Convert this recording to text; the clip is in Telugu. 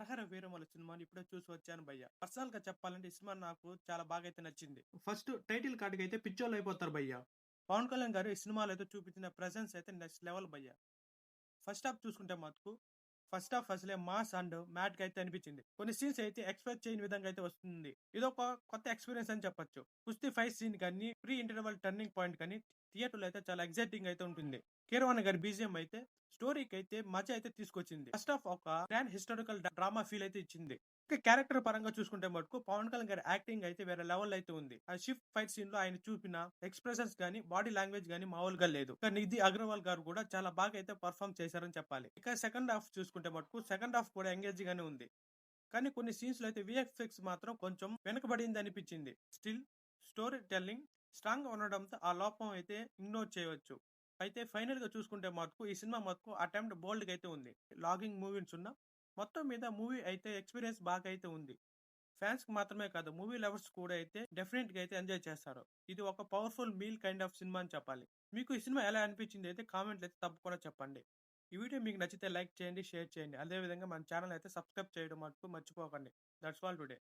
హరహర వీరమల సినిమాని ఇప్పుడే చూసి వచ్చాను భయ్య. పర్సనల్గా చెప్పాలంటే ఈ సినిమా నాకు చాలా బాగా అయితే నచ్చింది. ఫస్ట్ టైటిల్ కార్డుకి అయితే పిచ్చోళ్ళు అయిపోతారు భయ్య. పవన్ కళ్యాణ్ గారు ఈ సినిమాలో అయితే చూపించిన ప్రెసెన్స్ అయితే నెక్స్ట్ లెవెల్ భయ్య. ఫస్ట్ హాఫ్ చూసుకుంటే మటుకు ఫస్ట్ హాఫ్ అసలే మాస్ అండ్ మ్యాట్గా అయితే అనిపించింది. కొన్ని సీన్స్ అయితే ఎక్స్పెక్ట్ చేయని విధంగా అయితే వస్తుంది. ఇదొక కొత్త ఎక్స్పీరియన్స్ అని చెప్పొచ్చు. కుస్తీ ఫైట్ సీన్ కానీ ప్రీ ఇంటర్వల్ టర్నింగ్ పాయింట్ కానీ థియేటర్లో అయితే చాలా ఎగ్జైటింగ్ అయితే ఉంటుంది. కీరవాణి గారి బీజిఎం అయితే స్టోరీకి అయితే మజా అయితే తీసుకొచ్చింది. ఫస్ట్ ఆఫ్ ఒక గ్రాండ్ హిస్టారికల్ డ్రామా ఫీల్ అయితే ఇచ్చింది. క్యారెక్టర్ పరంగా చూసుకుంటే మటుకు పవన్ కళ్యాణ్ గారి యాక్టింగ్ అయితే వేరే లెవెల్ అయితే ఉంది. ఆ షిఫ్ట్ ఫైట్ సీన్లో ఆయన చూపిన ఎక్స్ప్రెషన్స్ గానీ బాడీ లాంగ్వేజ్ గానీ మామూలుగా లేదు. నిధి అగర్వాల్ గారు కూడా చాలా బాగా అయితే పర్ఫామ్ చేశారని చెప్పాలి. ఇక సెకండ్ హాఫ్ చూసుకుంటే మటుకు సెకండ్ హాఫ్ కూడా ఎంగేజ్ గానే ఉంది. కానీ కొన్ని సీన్స్లో అయితే విఎఫ్ఎక్స్ మాత్రం కొంచెం వెనకబడింది అనిపించింది. స్టిల్ స్టోరీ టెల్లింగ్ స్ట్రాంగ్గా ఉండడంతో ఆ లోపం అయితే ఇగ్నోర్ చేయవచ్చు. అయితే ఫైనల్గా చూసుకుంటే మటుకు ఈ సినిమా మటుకు అటెంప్ట్ బోల్డ్గా అయితే ఉంది. లాగింగ్ మూవీస్ ఉన్న మొత్తం మీద మూవీ అయితే ఎక్స్పీరియన్స్ బాగా అయితే ఉంది. ఫ్యాన్స్కి మాత్రమే కాదు మూవీ లవర్స్ కూడా అయితే డెఫినెట్గా అయితే ఎంజాయ్ చేస్తారు. ఇది ఒక powerful meal kind of cinema అని చెప్పాలి. మీకు ఈ సినిమా ఎలా అనిపించింది అయితే కామెంట్లు అయితే తప్పకుండా చెప్పండి. ఈ వీడియో మీకు నచ్చితే లైక్ చేయండి షేర్ చేయండి. అదే విధంగా మన ఛానల్ అయితే సబ్స్క్రైబ్ చేయడం మటుకు మర్చిపోకండి. That's all today.